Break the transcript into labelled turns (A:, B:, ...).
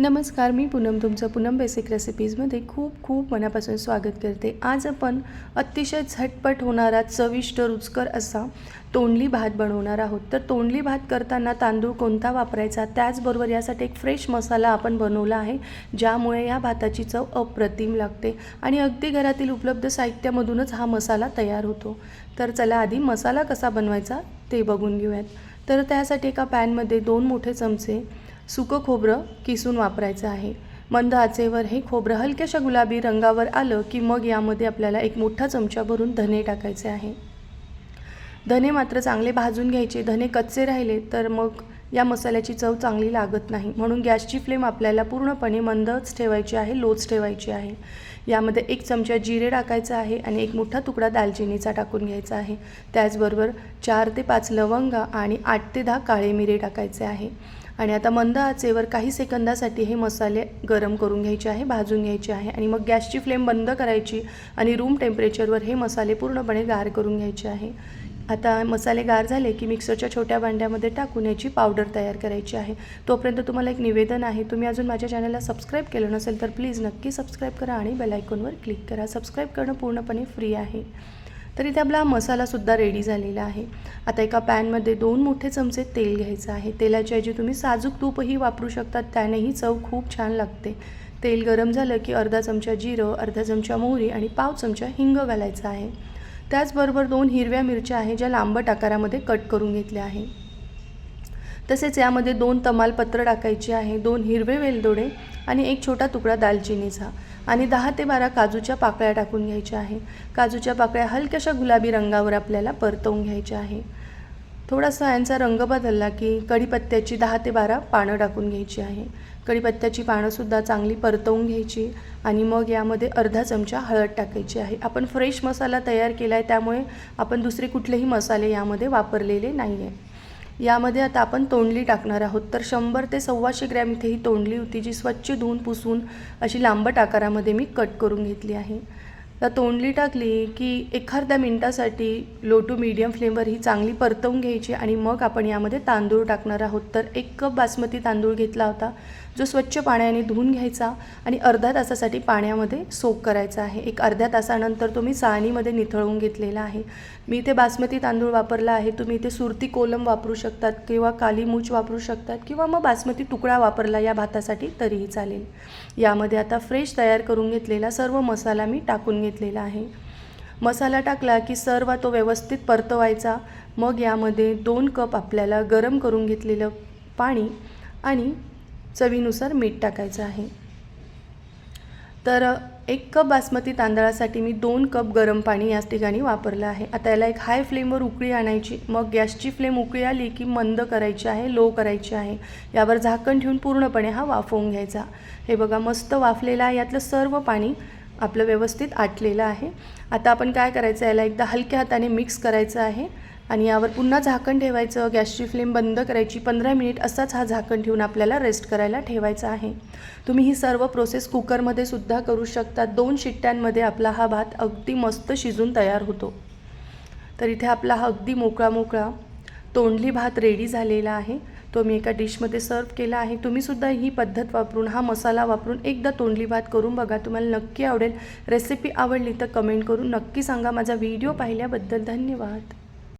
A: नमस्कार मी पूनम तुमचं पूनम बेसिक रेसिपीजमध्ये खूप खूप मनापासून स्वागत करते. आज आपण अतिशय झटपट होणारा चविष्ट रुचकर असा तोंडली भात बनवणार आहोत. तर तोंडली भात करताना तांदूळ कोणता वापरायचा? त्याचबरोबर यासाठी एक फ्रेश मसाला आपण बनवला आहे ज्यामुळे या भाताची चव अप्रतिम लागते आणि अगदी घरातील उपलब्ध साहित्यामधूनच हा मसाला तयार होतो. तर चला आधी मसाला कसा बनवायचा ते बघून घेऊयात. तर त्यासाठी एका पॅनमध्ये दोन मोठे चमचे सुकं खोबरं किसून वापरायचं आहे. मंद आचेवर हे खोबरं हलक्याशा गुलाबी रंगावर आलं की मग यामध्ये आपल्याला एक मोठा चमचा भरून धने टाकायचे आहे. धने मात्र चांगले भाजून घ्यायचे धने कच्चे राहिले तर मग या मसाल्याची चव चांगली लागत नाही. म्हणून गॅसची फ्लेम आपल्याला पूर्णपणे मंदच ठेवायची आहे लोच ठेवायची आहे. यामध्ये एक चमचा जिरे टाकायचा आहे आणि एक मोठा तुकडा दालचिनीचा टाकून घ्यायचा आहे. त्याचबरोबर चार ते पाच लवंगा आणि आठ ते दहा काळे मिरे टाकायचे आहे. आणि आता मंद आचेवर काही सेकंदासाठी हे मसाले गरम करून घ्यायचे आहे भाजून घ्यायचे आहे आणि मग गॅसची फ्लेम बंद करायची आणि रूम टेम्परेचरवर हे मसाले पूर्णपणे गार करून घ्यायचे आहे. आता मसाले गार झाले की मिक्सरच्या छोट्या भांड्यामध्ये टाकून याची पावडर तयार करायची आहे. तोपर्यंत तुम्हाला एक निवेदन आहे तुम्ही अजून माझ्या चॅनलला सबस्क्राईब केलं नसेल तर प्लीज नक्की सबस्क्राईब करा आणि बेलायकॉनवर क्लिक करा. सबस्क्राईब करणं पूर्णपणे फ्री आहे. तर इथे आपला मसालासुद्धा रेडी झालेला आहे. आता एका पॅनमध्ये दोन मोठे चमचे तेल घ्यायचं आहे. तेलाच्या ऐवजी तुम्ही साजूक तूपही वापरू शकतात त्यानेही चव खूप छान लागते. तेल गरम झालं की अर्धा चमचा जिरं अर्धा चमचा मोहरी आणि पाव चमचा हिंग घालायचा आहे. त्याचबरोबर दोन हिरव्या मिरच्या आहे ज्या लांबट आकारामध्ये कट करून घेतल्या आहे. तसेच यामध्ये दोन तमालपत्र टाकायची आहे दोन हिरवे वेलदोडे आणि एक छोटा तुकडा दालचिनीचा. आणि दहा ते बारा काजूच्या पाकळ्या टाकून घ्यायच्या आहे. काजूच्या पाकळ्या हलक्याशा गुलाबी रंगावर आपल्याला परतवून घ्यायच्या आहे. थोडासा यांचा रंग बदलला की कढीपत्त्याची दहा ते बारा पानं टाकून घ्यायची आहे. कढीपत्त्याची पानंसुद्धा चांगली परतवून घ्यायची आणि मग यामध्ये अर्धा चमचा हळद टाकायची आहे. आपण फ्रेश मसाला तयार केला आहे त्यामुळे आपण दुसरे कुठलेही मसाले यामध्ये वापरलेले नाही आहे यामध्ये आता आपण तोंडली टाकणार आहोत. तर शंभर ते सव्वाशे ग्रॅम इथे ही तोंडली होती जी स्वच्छ धुवून पुसून अशी लांबट आकारामध्ये मी कट करून घेतली आहे. तर तोंडली टाकली की एखाद्या मिनटासाठी लो टू मीडियम फ्लेमवर ही चांगली परतवून घ्यायची आणि मग आपण यामध्ये तांदूळ टाकणार आहोत. तर एक कप बासमती तांदूळ घेतला होता जो स्वच्छ पाण्याने धुवून घ्यायचा आणि अर्ध्या तासासाठी पाण्यामध्ये सोक करायचा आहे. एक अर्ध्या तासानंतर तुम्ही मी चाळणीमध्ये निथळून घेतलेला आहे. मी इथे बासमती तांदूळ वापरला आहे. तुम्ही इथे सुरती कोलम वापरू शकतात किंवा काली मूच वापरू शकतात किंवा मग बासमती तुकडा वापरला या भातासाठी तरीही चालेल. यामध्ये आता फ्रेश तयार करून घेतलेला सर्व मसाला मी टाकून घेतलेला आहे. मसाला टाकला की सर्व तो व्यवस्थित परतवायचा. मग यामध्ये दोन कप आपल्याला गरम करून घेतलेलं पाणी आणि चवीनुसार मीठ टाकायचं आहे. तर एक कप बासमती तांदळासाठी मी दोन कप गरम पाणी याच ठिकाणी वापरलं आहे. आता याला एक हाय फ्लेमवर उकळी आणायची. मग गॅसची फ्लेम उकळी आली की मंद करायची आहे लो करायची आहे. यावर झाकण ठेवून पूर्णपणे हा वाफवून घ्यायचा. हे बघा मस्त वाफलेला आहे. यातलं सर्व पाणी आपलं व्यवस्थित आटलेलं आहे. आता आपण काय करायचं याला एकदा हलक्या हाताने मिक्स करायचं आहे आणि यावर पुन्हा झाकण ठेवायचं. गॅसची फ्लेम बंद करायची पंधरा मिनिट असाच हा झाकण ठेवून आपल्याला रेस्ट करायला ठेवायचा आहे. तुम्ही ही सर्व प्रोसेस कुकरमध्ये सुद्धा करू शकता. दोन शिट्ट्यांमध्ये आपला हा भात अगदी मस्त शिजून तयार होतो. तर इथे आपला हा अगदी मोकळा मोकळा तोंडली भात रेडी झालेला आहे. तो मी एका डिशमध्ये सर्व केला आहे. तुम्हीसुद्धा ही पद्धत वापरून हा मसाला वापरून एकदा तोंडली भात करून बघा. तुम्हाला नक्की आवडेल. रेसिपी आवडली तर कमेंट करून नक्की सांगा. माझा व्हिडिओ पाहिल्याबद्दल धन्यवाद.